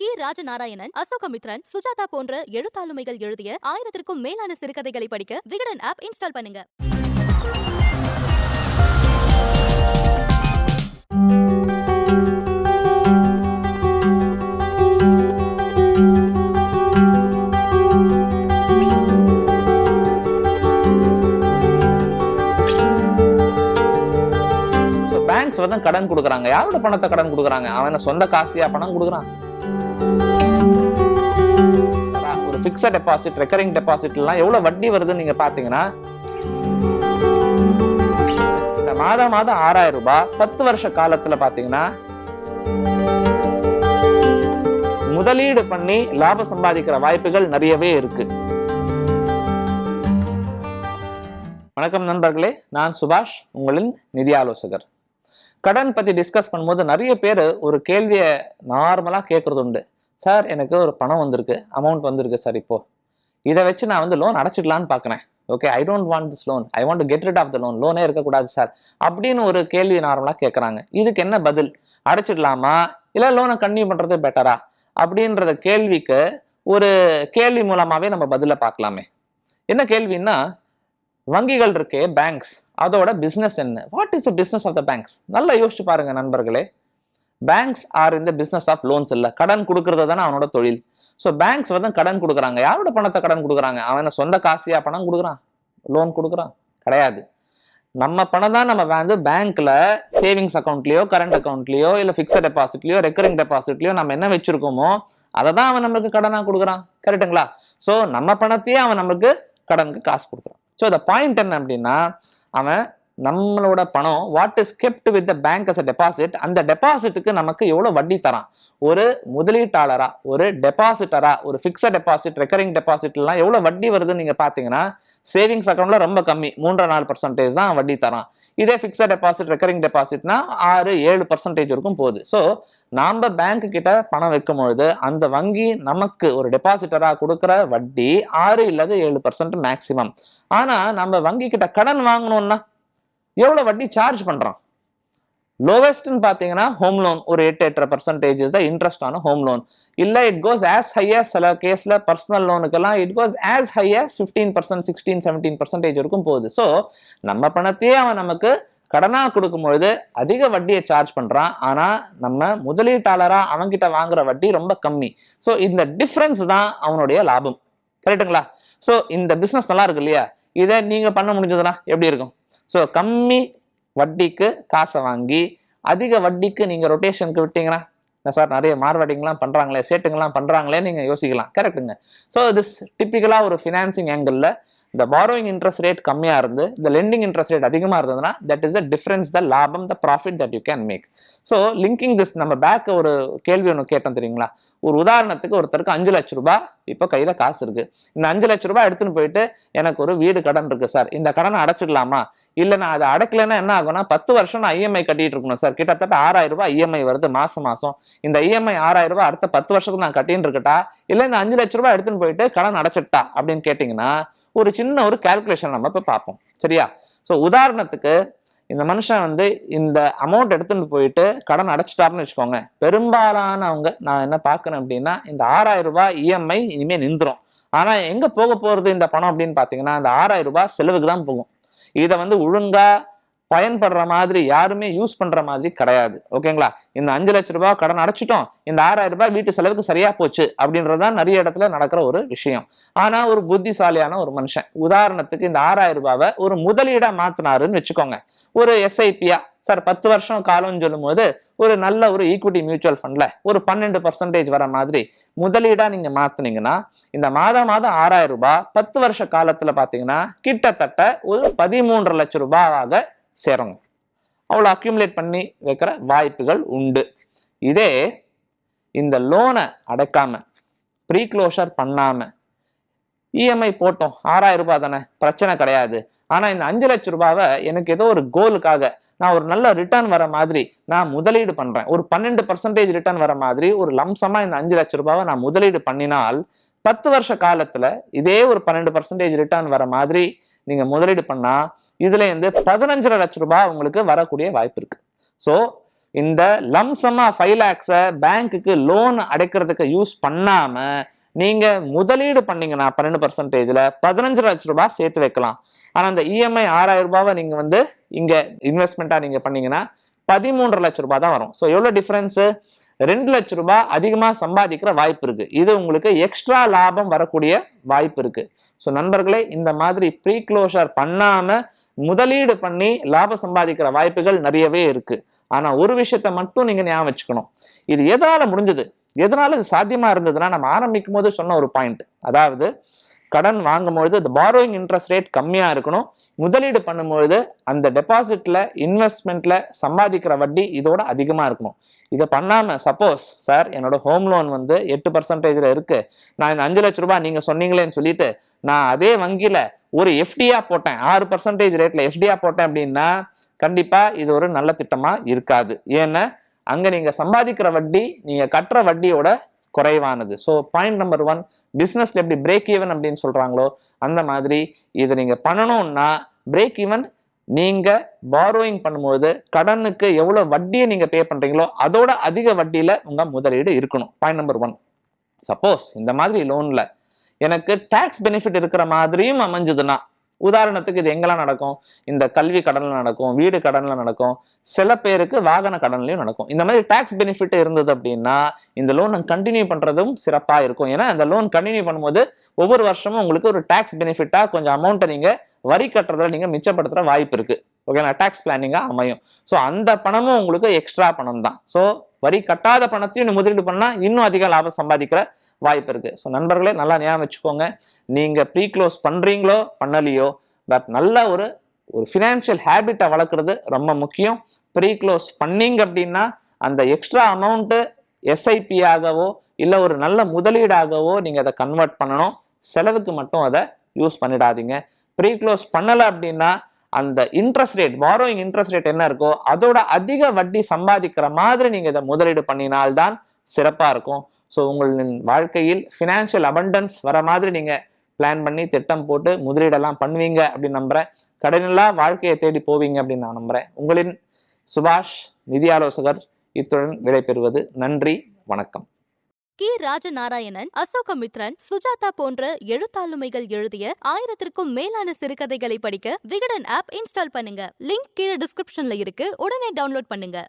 கி. ராஜநாராயணன் அசோகமித்ரன் சுஜாதா போன்ற எழுத்தாளுமைகள் எழுதிய ஆயிரத்திற்கும் மேலான சிறுகதைகளை படிக்க விகடன் ஆப் இன்ஸ்டால் பண்ணுங்க. பேங்க்ஸ் வந்து கடன் கொடுக்குறாங்க. யாரோட பணத்தை கடன் கொடுக்குறாங்க? அவன் சொந்த காசியா பணம் கொடுக்குறான்? ஃபிக்ஸட் டெபாசிட் ரெக்கரிங் டெபாசிட்லாம் எவ்வளோ வட்டி வருதுன்னு நீங்க பாத்தீங்கன்னா இந்த மாதம் மாதம் ஆறாயிரம் ரூபாய் பத்து வருஷ காலத்துல பாத்தீங்கன்னா முதலீடு பண்ணி லாபம் சம்பாதிக்கிற வாய்ப்புகள் நிறையவே இருக்கு. வணக்கம் நண்பர்களே நான் சுபாஷ் உங்களின் நிதி ஆலோசகர். கடன் பத்தி டிஸ்கஸ் பண்ணும்போது நிறைய பேர் ஒரு கேள்வியை நார்மலா கேட்கறது உண்டு. சார் எனக்கு ஒரு பணம் வந்திருக்கு. அமௌண்ட் வந்திருக்கு சார் இப்போ. இதை வச்சு நான் வந்து லோன் அடைச்சிடலான்னு பார்க்குறேன். Okay I don't want this loan I want get rid off the loan லோனே இருக்கக்கூடாது சார். அப்படின்னு ஒரு கேள்வி நார்மலாக கேட்குறாங்க இதுக்கு என்ன பதில்? அடைச்சிடலாமா? இல்லை லோனை கன்டினியூ பண்ணுறது பெட்டரா அப்படின்றத கேள்விக்கு ஒரு கேள்வி மூலமாகவே நம்ம பதிலை பார்க்கலாமே. என்ன கேள்வின்னா வங்கிகள் இருக்கே பேங்க்ஸ் அதோட பிஸ்னஸ் என்ன? What is the business of the banks நல்லா யோசிச்சு பாருங்க நண்பர்களே. பேங்க்ஸ் ஆர் இந்த பிஸ்னஸ் ஆஃப் லோன்ஸ் இல்லை. கடன் கொடுக்கறது தானே அவனோட தொழில். ஸோ பேங்க்ஸ் வந்து கடன் கொடுக்குறாங்க. யாரோட பணத்தை கடன் கொடுக்குறாங்க? அவன் சொந்த காசியாக பணம் கொடுக்குறான்? லோன் கொடுக்குறான். கிடையாது. நம்ம பணம் தான் நம்ம வந்து பேங்க்ல சேவிங்ஸ் அக்கௌண்ட்லயோ கரண்ட் அக்கௌண்ட்லயோ இல்ல ஃபிக்ஸட் டெபாசிட்லயோ ரெக்கரிங் டெபாசிட்லயோ நம்ம என்ன வச்சிருக்கோமோ அதை தான் அவன் நம்மளுக்கு கடனா கொடுக்குறான். கரெக்ட்டுங்களா ஸோ நம்ம பணத்தையே அவன் நம்மளுக்கு கடனுக்கு காசு கொடுக்குறான். ஸோ இந்த பாயிண்ட் என்ன அப்படின்னா அவன் நம்மளோட பணம் what is kept with the bank as a deposit அந்த டெபாசிட்டுக்கு நமக்கு எவ்வளோ வட்டி தரான்? ஒரு முதலீட்டாளரா ஒரு டெபாசிட்டரா ஒரு ஃபிக்ஸட் டெபாசிட் ரெக்கரிங் டெபாசிட்லாம் எவ்வளோ வட்டி வருதுன்னு நீங்க பார்த்தீங்கன்னா சேவிங்ஸ் அக்கௌண்ட்ல ரொம்ப கம்மி மூன்று நாலு பர்சன்டேஜ் தான் வட்டி தரான். இதே ஃபிக்ஸட் டெபாசிட் ரெக்கரிங் டெபாசிட்னா ஆறு ஏழு பர்சன்டேஜ் வரைக்கும் போகுது. ஸோ நாம பேங்க் கிட்ட பணம் வைக்கும் பொழுது அந்த வங்கி நமக்கு ஒரு டெபாசிட்டரா கொடுக்குற வட்டி ஆறு இல்லது ஏழு பர்சன்ட் மேக்சிமம் ஆனா நம்ம வங்கி கிட்ட கடன் வாங்கணும்னா எவ்வளவு வட்டி சார்ஜ் பண்றான்? லோவஸ்ட்னு பார்த்தீங்கன்னா ஹோம் லோன் ஒரு எட்டு எட்டரை பர்சன்டேஜ் தான் இன்ட்ரெஸ்ட் ஆன ஹோம் லோன் இல்லை it goes as high as சில கேஸில் personal லோனுக்கெல்லாம் it goes as high as fifteen percent sixteen seventeen percentage வரைக்கும் போகுது. ஸோ நம்ம பணத்தையே அவன் நமக்கு கடனாக கொடுக்கும் பொழுது அதிக வட்டியை சார்ஜ் பண்ணுறான் ஆனால் நம்ம முதலீட்டாளராக அவன்கிட்ட வாங்குற வட்டி ரொம்ப கம்மி. ஸோ இந்த டிஃப்ரென்ஸ் தான் அவனுடைய லாபம். கரெக்ட்டுங்களா ஸோ இந்த பிஸ்னஸ் நல்லா இருக்கு இல்லையா? இதை நீங்க பண்ண முடிஞ்சதுன்னா எப்படி இருக்கும்? ஸோ கம்மி வட்டிக்கு காசை வாங்கி அதிக வட்டிக்கு நீங்க ரொட்டேஷனுக்கு விட்டீங்கன்னா சார் நிறைய மார்வெட்டிங்லாம் பண்றாங்களே சேட்டுங்கெல்லாம் பண்றாங்களே நீங்க யோசிக்கலாம். கரெக்ட்டுங்க ஸோ திஸ் டிப்பிக்கலாக ஒரு ஃபினான்சிங் ஆங்கிளில் இந்த பாரோயிங் இன்ட்ரெஸ்ட் ரேட் கம்மியா இருந்து இந்த லெண்டிங் இன்ட்ரெஸ்ட் ரேட் அதிகமா இருந்ததுன்னா that is the difference the லாபம் the profit that you can make so linking this நம்ம பேக் ஒரு கேள்வி ஒன்று கேட்டோம் தெரியுங்களா? ஒரு உதாரணத்துக்கு ஒருத்தருக்கு அஞ்சு லட்ச ரூபாய் இப்போ கையில் காசு இருக்கு. இந்த அஞ்சு லட்ச ரூபாய் எடுத்துன்னு போயிட்டு எனக்கு ஒரு வீடு கடன் இருக்கு சார். இந்த கடனை அடைச்சிடலாமா? இல்லை நான் அதை அடைக்கலன்னா என்ன ஆகும்னா பத்து வருஷம் நான் இஎம்ஐ கட்டிட்டு இருக்கணும் சார். கிட்டத்தட்ட ஆறாயிரம் ரூபாய் இஎம்ஐ வருது மாசம் மாசம். இந்த இஎம்ஐ ஆறாயிரம் ரூபாய் அடுத்த பத்து வருஷத்துக்கு நான் கட்டின்னு இருக்கட்டா? இல்லை இந்த அஞ்சு லட்ச ரூபாய் எடுத்துன்னு போயிட்டு கடன் அடைச்சிட்டா? அப்படின்னு கேட்டிங்கன்னா ஒரு சின்ன ஒரு கால்குலேஷன் நம்ம இப்போ பார்ப்போம். சரியா? ஸோ உதாரணத்துக்கு இந்த மனுஷன் வந்து இந்த அமௌண்ட் எடுத்துட்டு போயிட்டு கடன் அடைச்சிட்டாருன்னு வச்சுக்கோங்க. பெரும்பாலானவங்க நான் என்ன பார்க்குறேன் அப்படின்னா இந்த ஆறாயிரம் ரூபாய் இஎம்ஐ இனிமே நின்றுரும். ஆனா எங்க போக போறது இந்த பணம் அப்படின்னு பாத்தீங்கன்னா அந்த ஆறாயிரம் ரூபாய் செலவுக்கு தான் போகும். இதை வந்து ஒழுங்கா பயன்படுற மாதிரி யாருமே யூஸ் பண்ற மாதிரி கிடையாது. ஓகேங்களா இந்த அஞ்சு லட்ச ரூபாய் கடன் அடைச்சிட்டோம். இந்த ஆறாயிரம் ரூபாய் வீட்டு செலவுக்கு சரியா போச்சு அப்படின்றதுதான் நிறைய இடத்துல நடக்கிற ஒரு விஷயம். ஆனா ஒரு புத்திசாலியான ஒரு மனுஷன். உதாரணத்துக்கு இந்த ஆறாயிரம் ரூபாவை ஒரு முதலீடா மாத்தினாருன்னு வச்சுக்கோங்க. ஒரு எஸ்ஐபியா சார் பத்து வருஷம் காலம்னு சொல்லும் போது ஒரு நல்ல ஒரு ஈக்விட்டி மியூச்சுவல் ஃபண்ட்ல ஒரு பன்னெண்டு பர்சன்டேஜ் வர மாதிரி முதலீடா நீங்க மாத்தினீங்கன்னா இந்த மாதம் மாதம் ஆறாயிரம் ரூபாய் பத்து வருஷ காலத்துல பாத்தீங்கன்னா கிட்டத்தட்ட ஒரு பதிமூன்று லட்சம் ரூபாவாக சேரணும். அவ்வளோ அக்யூமுலேட் பண்ணி வைக்கிற வாய்ப்புகள் உண்டு. இதே இந்த லோனை அடைக்காம ப்ரீ க்ளோஷர் பண்ணாம இஎம்ஐ போட்டோம் ஆறாயிரம் ரூபாய் தானே பிரச்சனை கிடையாது. ஆனா இந்த அஞ்சு லட்சம் ரூபாவை எனக்கு ஏதோ ஒரு கோலுக்காக நான் ஒரு நல்ல ரிட்டர்ன் வர மாதிரி நான் முதலீடு பண்றேன். ஒரு பன்னெண்டு பர்சன்டேஜ் ரிட்டர்ன் வர மாதிரி ஒரு லம்சமா இந்த அஞ்சு லட்சம் ரூபாவை நான் முதலீடு பண்ணினால் பத்து வருஷ காலத்துல இதே ஒரு பன்னெண்டு பர்சன்டேஜ் ரிட்டர்ன் வர மாதிரி நீங்க முதலீடு பண்ணா இதுல இருந்து பதினஞ்சரை லட்சம் ரூபாய் உங்களுக்கு வரக்கூடிய வாய்ப்பு இருக்கு. ஸோ இந்த லம்சமா ஃபைவ் லேக்ஸை பேங்க்குக்கு லோன் அடைக்கிறதுக்கு யூஸ் பண்ணாம நீங்க முதலீடு பண்ணீங்கன்னா பன்னெண்டு பர்சன்டேஜ்ல பதினஞ்சு லட்சம் ரூபாய் சேர்த்து வைக்கலாம். ஆனா அந்த இஎம்ஐ ஆறாயிரம் ரூபாவை நீங்க வந்து இங்க இன்வெஸ்ட்மெண்ட்டா நீங்க பண்ணீங்கன்னா பதிமூன்று லட்சம் ரூபாய் தான் வரும். ஸோ எவ்வளவு டிஃபரன்ஸ் ரெண்டு லட்ச ரூபாய் அதிகமா சம்பாதிக்கிற வாய்ப்பு இருக்கு. இது உங்களுக்கு எக்ஸ்ட்ரா லாபம் வரக்கூடிய வாய்ப்பு இருக்கு. ஸோ நண்பர்களே இந்த மாதிரி ப்ரீ க்ளோஷர் பண்ணாம முதலீடு பண்ணி லாபம் சம்பாதிக்கிற வாய்ப்புகள் நிறையவே இருக்கு. ஆனா ஒரு விஷயத்த மட்டும் நீங்க ஞாபகம் வச்சுக்கணும். இது எதனால முடிஞ்சது? எதனால இது சாத்தியமா இருந்ததுன்னா நம்ம ஆரம்பிக்கும் போது சொன்ன ஒரு பாயிண்ட் அதாவது கடன் வாங்கும்பொழுது இந்த பாரோயிங் இன்ட்ரெஸ்ட் ரேட் கம்மியாக இருக்கணும். முதலீடு பண்ணும்பொழுது அந்த டெபாசிட்ல இன்வெஸ்ட்மெண்ட்ல சம்பாதிக்கிற வட்டி இதோட அதிகமாக இருக்கணும். இதை பண்ணாமல் சப்போஸ் சார் என்னோட ஹோம் லோன் வந்து எட்டு பர்சன்டேஜில் இருக்கு. நான் இந்த அஞ்சு லட்ச ரூபாய் நீங்கள் சொன்னீங்களேன்னு சொல்லிட்டு நான் அதே வங்கியில் ஒரு எஃப்டியா போட்டேன். ஆறு பர்சன்டேஜ் ரேட்ல எஃப்டியா போட்டேன் அப்படின்னா கண்டிப்பா இது ஒரு நல்ல திட்டமா இருக்காது. ஏன்னா அங்க நீங்க சம்பாதிக்கிற வட்டி நீங்க கட்டுற வட்டியோட குறைவானது. ஸோ பாயிண்ட் நம்பர் ஒன் பிஸ்னஸ்ல எப்படி பிரேக் ஈவன் அப்படின்னு சொல்றாங்களோ அந்த மாதிரி இதை நீங்க பண்ணணும்னா பிரேக் ஈவன் நீங்க பாரோயிங் பண்ணும்போது கடனுக்கு எவ்வளவு வட்டியை நீங்க பே பண்றீங்களோ அதோட அதிக வட்டியில உங்க முதலீடு இருக்கணும். பாயிண்ட் நம்பர் ஒன் சப்போஸ் இந்த மாதிரி லோன்ல எனக்கு டேக்ஸ் பெனிஃபிட் இருக்கிற மாதிரியும் அமைஞ்சதுன்னா உதாரணத்துக்கு இது எங்கெல்லாம் நடக்கும்? இந்த கல்வி கடனில் நடக்கும் வீடு கடனில் நடக்கும் சில பேருக்கு வாகன கடன்லையும் நடக்கும். இந்த மாதிரி டேக்ஸ் பெனிஃபிட் இருந்தது அப்படின்னா இந்த லோன் கண்டினியூ பண்ணுறதும் சிறப்பாக இருக்கும். ஏன்னா இந்த லோன் கண்டினியூ பண்ணும்போது ஒவ்வொரு வருஷமும் உங்களுக்கு ஒரு டேக்ஸ் பெனிஃபிட்டாக கொஞ்சம் அமௌண்ட்டை நீங்கள் வரி கட்டுறதுல நீங்கள் மிச்சப்படுத்துகிற வாய்ப்பு இருக்குது ஓகேங்களா டேக்ஸ் பிளானிங்காக அமையும். ஸோ அந்த பணமும் உங்களுக்கு எக்ஸ்ட்ரா பணம் தான் ஸோ வரி கட்டாத பணத்தையும் நீ முதலீடு பண்ணால் இன்னும் அதிக லாபம் சம்பாதிக்கிற வாய்ப்பு இருக்கு. ஸோ நண்பர்களே நல்லா ஞாபகம் வச்சுக்கோங்க. நீங்க ப்ரீ க்ளோஸ் பண்றீங்களோ பண்ணலையோ பட் நல்ல ஒரு ஒரு ஃபினான்ஷியல் ஹேபிட்டை வளர்க்குறது ரொம்ப முக்கியம். ப்ரீ க்ளோஸ் பண்ணீங்க அப்படின்னா அந்த எக்ஸ்ட்ரா அமௌண்ட்டு எஸ்ஐபி ஆகவோ இல்லை ஒரு நல்ல முதலீடாகவோ நீங்கள் அதை கன்வெர்ட் பண்ணணும். செலவுக்கு மட்டும் அதை யூஸ் பண்ணிடாதீங்க. ப்ரீ க்ளோஸ் பண்ணலை அப்படின்னா அந்த interest rate borrowing interest rate என்ன இருக்கோ அதோட அதிக வட்டி சம்பாதிக்கிற மாதிரி நீங்கள் இதை முதலீடு பண்ணினால்தான் சிறப்பாக இருக்கும். ஸோ உங்களின் வாழ்க்கையில் ஃபினான்ஷியல் அபண்டன்ஸ் வர மாதிரி நீங்கள் பிளான் பண்ணி திட்டம் போட்டு முதலீடெல்லாம் பண்ணுவீங்க அப்படின்னு நம்புறேன். கடனில்லா வாழ்க்கையை தேடி போவீங்க அப்படின்னு நான் நம்புறேன். உங்களின் சுபாஷ் நிதி ஆலோசகர் இத்துடன் விடைபெறுவது நன்றி வணக்கம். கி. ராஜநாராயணன் அசோகமித்ரன் சுஜாதா போன்ற எழுத்தாளுமைகள் எழுதிய ஆயிரத்திற்கும் மேலான சிறுகதைகளை படிக்க விகடன் ஆப் இன்ஸ்டால் பண்ணுங்க. லிங்க் கீழே டிஸ்கிரிப்ஷன்ல இருக்கு. உடனே டவுன்லோட் பண்ணுங்க.